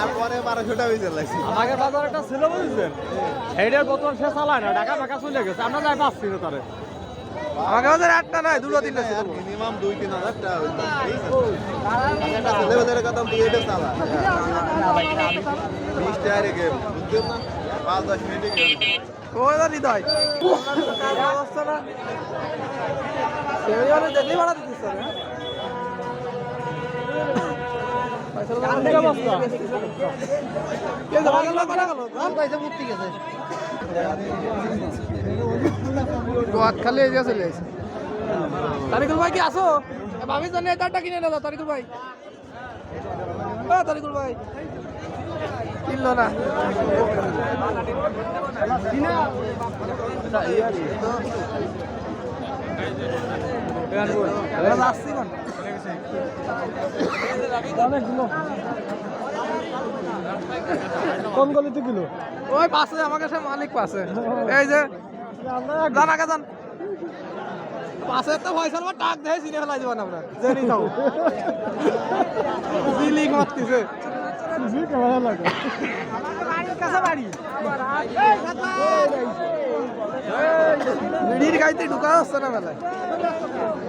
আর পরে বারোশোটা হয়েছে লাগছে। আমাকে বাজার একটা ছিল বুঝছেন? এইটার সে চালায় না ঢাকা ঢাকা চলে গেছে। আমরা যাই পাচ্ছি না তারে। আমাকে বাজার একটা নয় দুটো তিনটা ছিল। মিনিমাম দুই তিন হাজার টাকা একটা ছেলে। বাজারের কথা দুই এটা চালা বিশ টাকা রেখে বুঝছেন না? পাঁচ দশ মিনিটে ওই হৃদয়। অবস্থা না। সেমিনি ভাড়া দিতিস খালি এই যে চলে আসে তারিকুল ভাই কি আসো আমি জানি তারটা কিনে নেব তারিকুল ভাই। তারিকুল ভাই। কিনলো না। আসছি কোন গলিতে কিলো? ওই পাশে আমার কাছে মালিক পাশে এই যে জান জান পাশে তো পয়সা আমার টাক দেয় চিনে ফেলাই যাবেন আমরা জেনি থাও জিলিক মারতিছে বিড়ির গাইতে ঢুকা হচ্ছে না মেলায়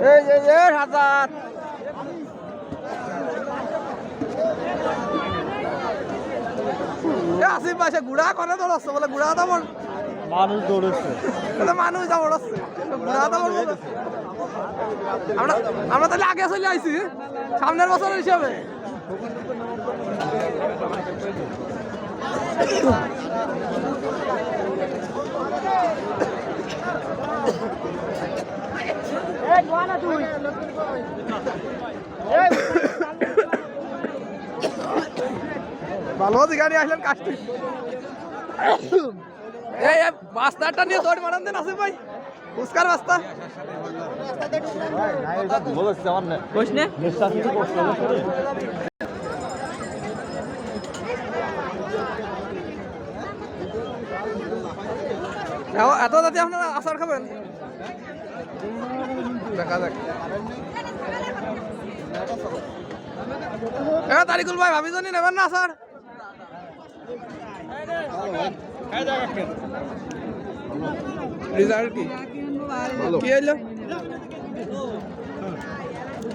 এই যে যে আসিফ পাশে গুড়া করে ধরছে বলে গুড়া বল মানুষ দৌড়াচ্ছে বলে মানুষ বড়ছে গুড়া বল আমরা আমরা তাহলে আগে চলে আইছি সামনের বছর হিসাবে। ভালো গাড়ি আসলেন কাজটি। এই বাস্তাটা নিয়ে দৌড় মারান দেন আসিফ ভাই। পুস্কার বাস্তা। এত রাতে আপনারা আচার খাবেন? দেখা যাক। এ তারিকুল ভাই ভাবি জানি নেবেন না আচার? রেজাল্ট কি? কি হইল?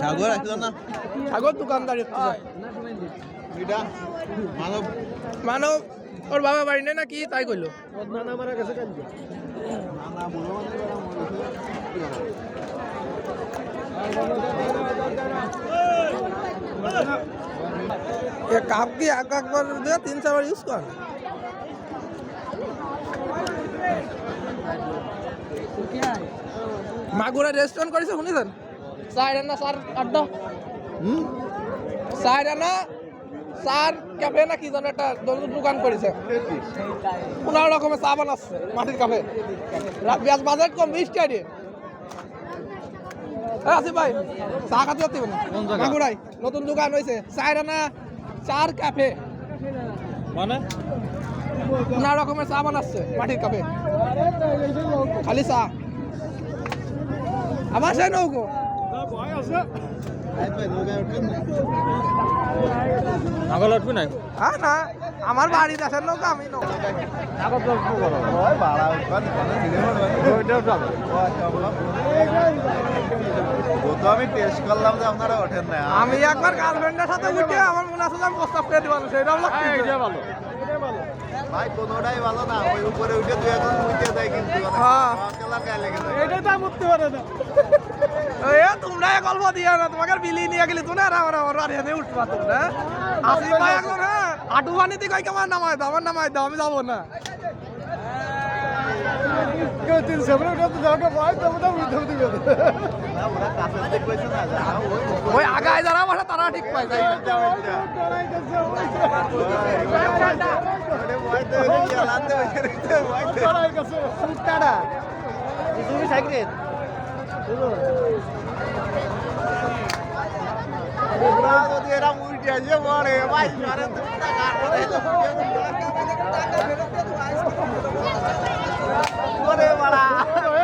সাগর আসলো না? সাগর দোকানদার এটা মানব। মানব ওর বাবা বাড়ি নেই না কি তাই কইলো। ये কাপ কি এক একবার দিয়ে তিন চারবার ইউজ কর মাগুরা রেস্টুরেন্ট করেছে শুনেছেন? চার আনা চার আড্ডা। চার আনা চার ক্যাফে না কি যেন একটা দোকান- করেছে। পনেরো রকমের চা বানাচ্ছে মাটির কাপে বাজেট কম বিশ টাকা আসি ভাই চা খাতে যাতে মাগুরাই নতুন দোকান হয়েছে চার আনা চার ক্যাফে মানে? পনেরো রকমের চা বানাচ্ছে মাটির কাপে। খালি চা। আমার সে নৌকো? আগল উঠবি নাই? হ্যাঁ না আমার বাড়ি দেশের নৌকা আমি নৌকা। তো আমি টেস্ট করলাম যে আপনারা ওঠেন না। আমি একবার গার্লফ্রেন্ডের সাথে উঠে আমার মনে আছে যে আমি প্রস্তাব করে সেটা হলো এইটা ভালো। ভাই কোনোটাই ভালো না ওই উপরে উঠে তুই এখন উঠে দেয় কিন্তু হ্যাঁ। যায়। এইটাই তো উঠতে পারে না। এ তোমরা গল্প দিয়ে না তোমাকে বিলি নিয়ে গেলি তুমি আর আমার আমার আর উঠবা তোমরা। আসি ভাই এখন হ্যাঁ আটু বানিতে কই কেমন নামায় দাও আমার নামায় দাও আমি যাব না। কেউ তিন সেভেন উঠে তো যাওয়াকে ভয় তো ওটা উঠে উঠে গেছে না, ওরা কাছের দিক কইছে না, যা, ওই আগায় যারা বসে তারা ঠিক পায় যাই সাইকেল যদি এরা উল্টে আসে পড়ে, ভাই, করে এলো, ওরে বাড়া, ওই দেখেন ভাই।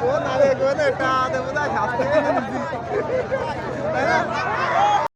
কোন আগে কোন এটা দেবো না শাস্তি তাই না